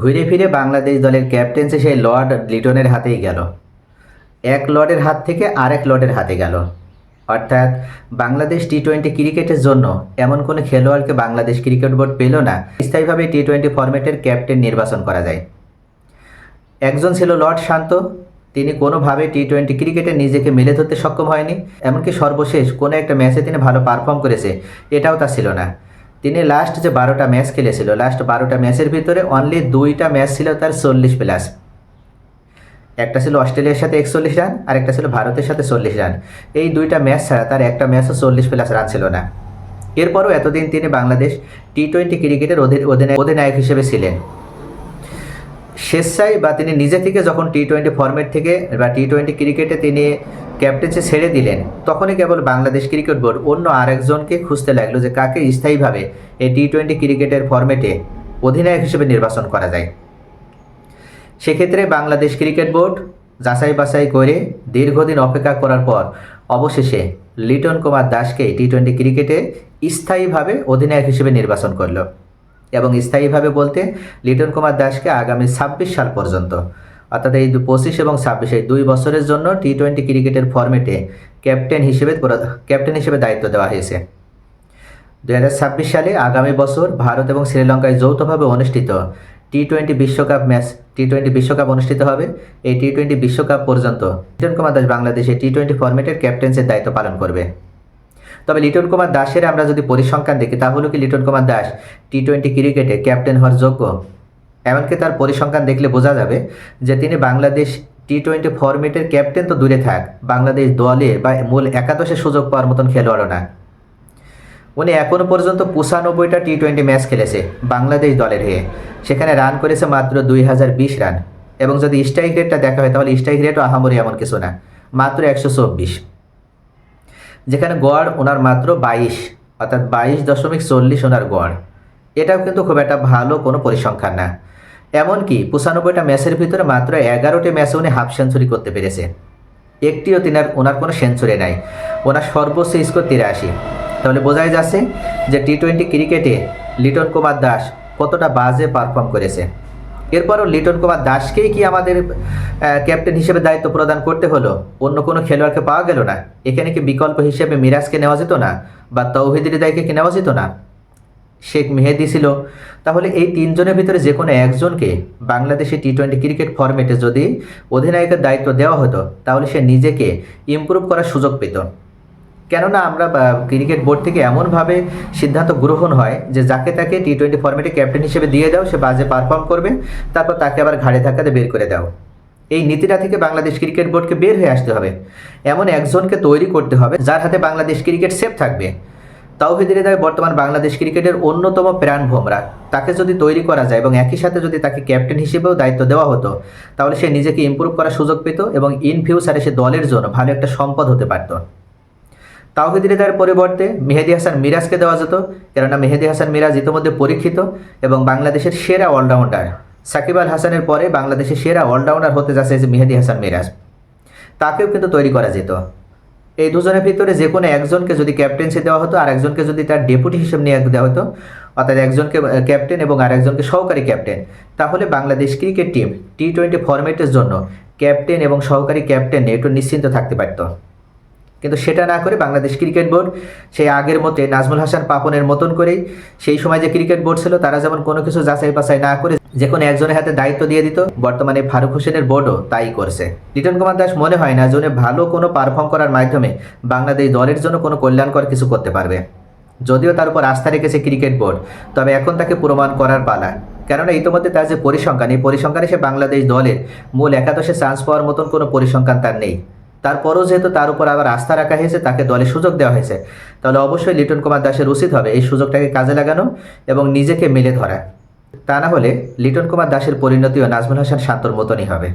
ঘুরে ফিরে বাংলাদেশ দলের ক্যাপ্টেন্সি সেই লর্ড লিটনের হাতেই গেল। এক লর্ডের হাত থেকে আরেক লর্ডের হাতে গেল। অর্থাৎ বাংলাদেশ টি টোয়েন্টি ক্রিকেটের জন্য এমন কোনো খেলোয়াড়কে বাংলাদেশ ক্রিকেট বোর্ড পেল না, স্থায়ীভাবে টি টোয়েন্টি ফরম্যাটের ক্যাপ্টেন নির্বাচন করা যায়। একজন ছিল লর্ড শান্ত, তিনি কোনোভাবে টি টোয়েন্টি ক্রিকেটে নিজেকে মেলে ধরতে সক্ষম হয়নি, এমনকি সর্বশেষ কোনো একটা ম্যাচে তিনি ভালো পারফর্ম করেছে, এটাও তা ছিল না। তিনি লাস্ট যে বারোটা ম্যাচ খেলেছিল লাস্ট বারোটা ম্যাচের ভিতরে অনলি দুইটা ম্যাচ ছিল তার চল্লিশ প্লাস একটা ছিল অস্ট্রেলিয়ার সাথে একচল্লিশ রান আর একটা ছিল ভারতের সাথে চল্লিশ রান এই দুইটা ম্যাচ ছাড়া তার একটা ম্যাচও চল্লিশ প্লাস রান ছিল না। এরপরও এতদিন তিনি বাংলাদেশ টি টোয়েন্টি ক্রিকেটের অধি- অধিনায়ক হিসেবে ছিলেন। স্বেচ্ছায় বা তিনি নিজে থেকে যখন টি টোয়েন্টি ফরম্যাট থেকে বা টি টোয়েন্টি ক্রিকেটে তিনি ক্যাপ্টেন্সি ছেড়ে দিলেন। তখনই কেবল বাংলাদেশ ক্রিকেট বোর্ড অন্য আরেকজনকে খুঁজতে লাগল যে কাকে স্থায়ীভাবে এই টি টোয়েন্টি ক্রিকেটের ফরম্যাটে অধিনায়ক হিসেবে নির্বাচন করা যায়। সেক্ষেত্রে বাংলাদেশ ক্রিকেট বোর্ড যাচাই বাছাই করে দীর্ঘদিন অপেক্ষা করার পর অবশেষে লিটন কুমার দাসকে টি টোয়েন্টি ক্রিকেটে স্থায়ীভাবে অধিনায়ক হিসেবে নির্বাচন করল। এবং স্থায়ীভাবে বলতে লিটন কুমার দাসকে আগামী ছাব্বিশ সাল পর্যন্ত অর্থাৎ এই পঁচিশ এবং ছাব্বিশ দুই বছরের জন্য টি টোয়েন্টি ক্রিকেটের ফরম্যাটে ক্যাপ্টেন হিসেবে ক্যাপ্টেন হিসেবে দায়িত্ব দেওয়া হয়েছে। দু হাজার ছাব্বিশ সালে আগামী বছর ভারত এবং শ্রীলঙ্কায় যৌথভাবে অনুষ্ঠিত টি টোয়েন্টি বিশ্বকাপ ম্যাচ টি টোয়েন্টি বিশ্বকাপ অনুষ্ঠিত হবে। এই টি টোয়েন্টি বিশ্বকাপ পর্যন্ত লিটন কুমার দাস বাংলাদেশে টি টোয়েন্টি ফরম্যাটের ক্যাপ্টেন্সির দায়িত্ব পালন করবে। তবে লিটন কুমার দাসের আমরা যদি পরিসংখ্যান দেখি, তাহলে কি লিটন কুমার দাস টি টোয়েন্টি ক্রিকেটে ক্যাপ্টেন হওয়ার যোগ্য? এমনকি তার পরিসংখ্যান দেখলে বোঝা যাবে যে তিনি বাংলাদেশ টি টোয়েন্টি ফরম্যাটের ক্যাপ্টেন তো দূরে থাক, বাংলাদেশ দলে বা মূল একাদশে সুযোগ পাওয়ার মতন খেলোয়াড়ও না। উনি এখনও পর্যন্ত পঁচানব্বইটা টি টোয়েন্টি ম্যাচ খেলেছে বাংলাদেশ দলের হয়ে। সেখানে রান করেছে মাত্র দুই হাজার বিশ রান এবং যদি স্ট্রাইক রেটটা দেখা হয়, তাহলে স্ট্রাইক রেটও আহামরি এমন কিছু না, মাত্র একশো চব্বিশ। যেখানে গড় ওনার মাত্র বাইশ, অর্থাৎ বাইশ দশমিক চল্লিশ ওনার গড়। এটাও কিন্তু খুব একটা ভালো কোনো পরিসংখ্যান না। এমনকি পঁচানব্বইটা ম্যাচের ভিতরে মাত্র এগারোটি ম্যাচে উনি হাফ সেঞ্চুরি করতে পেরেছে একটিও তিনার, ওনার কোনো সেঞ্চুরি নাই। ওনার সর্বোচ্চ স্কোর তিরাশি। তাহলে বোঝাই যাচ্ছে যে টি টোয়েন্টি ক্রিকেটে লিটন কুমার দাস কতটা বাজে পারফর্ম করেছে। এরপরও লিটন কুমার দাসকেই কি আমাদের ক্যাপ্টেন হিসেবে দায়িত্ব প্রদান করতে হলো? অন্য কোনো খেলোয়াড়কে পাওয়া গেল না? এখানে কি বিকল্প হিসেবে মিরাজকে নেওয়া যেত না? বা তৌহিদ হৃদয়কে কি নেওয়া যেত না? শেখ মেহেদি ছিল। তাহলে এই তিনজনের ভিতরে যে কোনো একজনকে বাংলাদেশে টি টোয়েন্টি ক্রিকেট ফরম্যাটে যদি অধিনায়কের দায়িত্ব দেওয়া হতো, তাহলে সে নিজেকে ইমপ্রুভ করার সুযোগ পেত। কেননা আমরা ক্রিকেট বোর্ড থেকে এমনভাবে সিদ্ধান্ত গ্রহণ হয় যে যাকে তাকে টি টোয়েন্টি ফরম্যাটে ক্যাপ্টেন হিসেবে দিয়ে দাও, সে বাজে পারফর্ম করবে, তারপর তাকে আবার ঘাড়ে ধাক্কাতে বের করে দাও। এই নীতিটা থেকে বাংলাদেশ ক্রিকেট বোর্ডকে বের হয়ে আসতে হবে। এমন একজনকে তৈরি করতে হবে যার হাতে বাংলাদেশ ক্রিকেট সেফ থাকবে। তাওহিদ হৃদয় বর্তমান বাংলাদেশ ক্রিকেটের অন্যতম প্রাণ ভোমরা। তাকে যদি তৈরি করা যায় এবং একই সাথে যদি তাকে ক্যাপ্টেন হিসেবেও দায়িত্ব দেওয়া হতো, তাহলে সে নিজেকে ইমপ্রুভ করার সুযোগ পেত এবং ইন ফিউচারে সে দলের জন্য ভালো একটা সম্পদ হতে পারত। তাওহিদ হৃদয়ের পরিবর্তে মেহেদি হাসান মিরাজকে দেওয়া যেত, কেননা মেহেদি হাসান মিরাজ ইতিমধ্যে পরীক্ষিত এবং বাংলাদেশের সেরা অলরাউন্ডার সাকিব আল হাসানের পরে বাংলাদেশের সেরা অলরাউন্ডার হতে যাচ্ছে যে মেহেদি হাসান মিরাজ। তাকেও কিন্তু তৈরি করা যেত। এই দুজনের ভিতরে যে কোনো একজনকে যদি ক্যাপ্টেন্সি দেওয়া হতো আর একজনকে যদি তার ডেপুটি হিসেবে নিয়ে দেওয়া হতো, অর্থাৎ একজনকে ক্যাপ্টেন এবং আর একজনকে সহকারী ক্যাপ্টেন তাহলে Bangladesh cricket team T twenty ফরম্যাটের জন্য ক্যাপ্টেন এবং সহকারী ক্যাপ্টেন একটু নিশ্চিন্ত থাকতে পারত। কিন্তু সেটা না করে বাংলাদেশ ক্রিকেট বোর্ড সেই আগের মতে নাজমুল হাসান পাপনের মতন করেই সেই সময় যে ক্রিকেট বোর্ড ছিল, তারা যেমন কোনো কিছু যাচাই বাছাই না করে যে কোনো একজনের হাতে দায়িত্ব দিয়ে দিত, বর্তমানে ফারুক হোসেনের বোর্ডও তাই করছে। লিটন কুমার দাস মনে হয় না উনি ভালো কোনো পারফর্ম করার মাধ্যমে বাংলাদেশ দলের জন্য কোনো কল্যাণকর কিছু করতে পারবে। যদিও তার উপর আস্থা রেখেছে ক্রিকেট বোর্ড, তবে এখন তাকে প্রমাণ করার পালা। কেননা ইতিমধ্যে তার যে পরিসংখ্যান, এই পরিসংখ্যানে সে বাংলাদেশ দলের মূল একাদশে চান্স পাওয়ার মতন কোনো পরিসংখ্যান তার নেই। তারপরও যেহেতু তার উপর আবার আস্থা রাখা হয়েছে, তাকে দলে সুযোগ দেওয়া হয়েছে। তাহলে অবশ্যই লিটন কুমার দাসের উচিত হবে এই সুযোগটাকে কাজে লাগানো এবং নিজেকে মেলে ধরা। তা না হলে লিটন কুমার দাসের পরিণতিও নাজমুল হাসান শান্তর মতনই হবে।